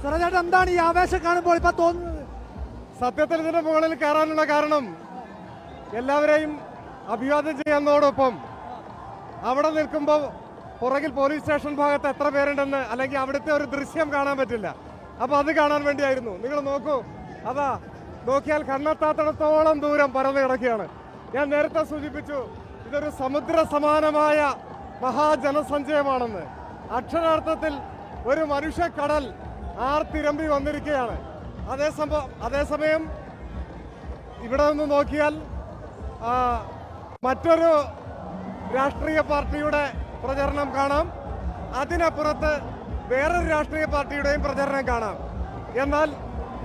സ്വരാജേട്ടൻ എന്താണ് ഈ ആവേശം കാണുമ്പോൾ ഇപ്പൊ തോന്നുന്നത്? സത്യത്തിൽ ഇതിന്റെ മുകളിൽ കയറാനുള്ള കാരണം എല്ലാവരെയും അഭിവാദ്യം ചെയ്യുന്നതോടൊപ്പം അവിടെ നിൽക്കുമ്പോൾ പുറകിൽ പോലീസ് സ്റ്റേഷൻ ഭാഗത്ത് എത്ര പേരുണ്ടെന്ന് അല്ലെങ്കിൽ അവിടുത്തെ ഒരു ദൃശ്യം കാണാൻ പറ്റില്ല. അപ്പൊ അത് കാണാൻ വേണ്ടിയായിരുന്നു. നിങ്ങൾ നോക്കൂ. അതാ നോക്കിയാൽ കണ്ണെത്താത്തിടത്തോളം ദൂരം പരന്നു കിടക്കുകയാണ്. ഞാൻ നേരത്തെ സൂചിപ്പിച്ചു ഇതൊരു സമുദ്ര സമാനമായ മഹാജനസഞ്ചയമാണെന്ന്. അക്ഷരാർത്ഥത്തിൽ ഒരു മനുഷ്യക്കടൽ ആർത്തിരമ്പി വന്നിരിക്കുകയാണ്. അതേസമയം അതേസമയം ഇവിടെ നിന്ന് നോക്കിയാൽ മറ്റൊരു രാഷ്ട്രീയ പാർട്ടിയുടെ പ്രചരണം കാണാം. അതിനപ്പുറത്ത് വേറൊരു രാഷ്ട്രീയ പാർട്ടിയുടെയും പ്രചരണം കാണാം. എന്നാൽ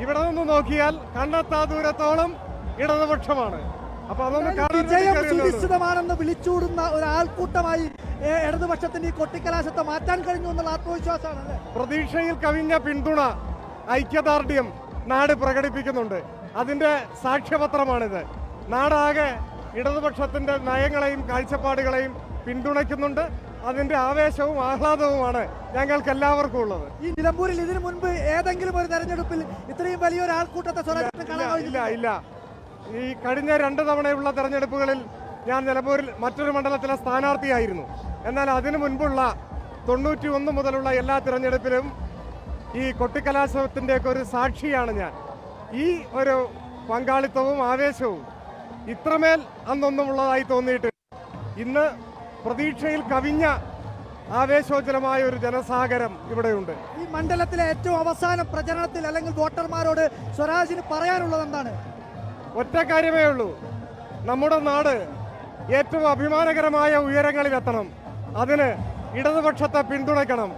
ഇവിടെ നിന്ന് നോക്കിയാൽ കണ്ടെത്താ ദൂരത്തോളം ഇടതുപക്ഷമാണ്. അപ്പൊ അതൊന്ന് വിജയം സുനിശ്ചിതമാണെന്ന് വിളിച്ചൂടുന്ന ഒരു ആൾക്കൂട്ടമായി ഏ, ഇടതുപക്ഷത്തിന്റെ ഈ കൊട്ടിക്കലാശത്തെ മാറ്റാൻ കഴിഞ്ഞു എന്നുള്ള ആത്മവിശ്വാസമാണ് പ്രതീക്ഷയിൽ കവിഞ്ഞ പിന്തുണ ഐക്യദാർഢ്യം നാട് പ്രകടിപ്പിക്കുന്നുണ്ട്. അതിന്റെ സാക്ഷ്യപത്രമാണിത്. നാടാകെ ഇടതുപക്ഷത്തിന്റെ നയങ്ങളെയും കാഴ്ചപ്പാടുകളെയും പിന്തുണയ്ക്കുന്നുണ്ട്. അതിന്റെ ആവേശവും ആഹ്ലാദവുമാണ് ഞങ്ങൾക്ക് എല്ലാവർക്കും ഉള്ളത് ഈ നിലമ്പൂരിൽ ഇതിനു മുൻപ് ഏതെങ്കിലും ഒരു തെരഞ്ഞെടുപ്പിൽ ഇത്രയും വലിയൊരു ആൾക്കൂട്ടത്തെ ഇല്ല ഇല്ല. ഈ കഴിഞ്ഞ രണ്ട് തവണയുള്ള തെരഞ്ഞെടുപ്പുകളിൽ ഞാൻ നിലമ്പൂരിൽ മറ്റൊരു മണ്ഡലത്തിലെ സ്ഥാനാർത്ഥിയായിരുന്നു. എന്നാൽ അതിനു മുൻപുള്ള തൊണ്ണൂറ്റി ഒന്ന് മുതലുള്ള എല്ലാ തിരഞ്ഞെടുപ്പിലും ഈ കൊട്ടിക്കലാശത്തിന്റെയൊക്കെ ഒരു സാക്ഷിയാണ് ഞാൻ. ഈ ഒരു പങ്കാളിത്തവും ആവേശവും ഇത്രമേൽ അന്നൊന്നും ഉള്ളതായി തോന്നിയിട്ട് ഇന്ന് പ്രതീക്ഷയിൽ കവിഞ്ഞ ആവേശോജ്വലമായ ഒരു ജനസാഗരം ഇവിടെയുണ്ട്. ഈ മണ്ഡലത്തിലെ ഏറ്റവും അവസാന പ്രചരണത്തിൽ അല്ലെങ്കിൽ വോട്ടർമാരോട് സ്വരാജിന് പറയാനുള്ളത് എന്താണ്? ഒറ്റ കാര്യമേ ഉള്ളൂ. നമ്മുടെ നാട് ഏറ്റവും അഭിമാനകരമായ ഉയരങ്ങളിലെത്തണം. അതിന് ഇടതുപക്ഷത്തെ പിന്തുണയ്ക്കണം.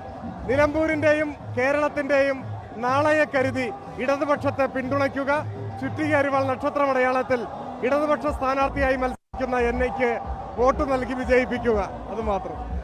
നിലമ്പൂരിന്റെയും കേരളത്തിന്റെയും നാളെയെ കരുതി ഇടതുപക്ഷത്തെ പിന്തുണയ്ക്കുക. ചുറ്റികരുവാൾ നക്ഷത്രമടയാളത്തിൽ ഇടതുപക്ഷ സ്ഥാനാർത്ഥിയായി മത്സരിക്കുന്ന എന്നയ്ക്ക് വോട്ട് നൽകി വിജയിപ്പിക്കുക. അത് മാത്രം.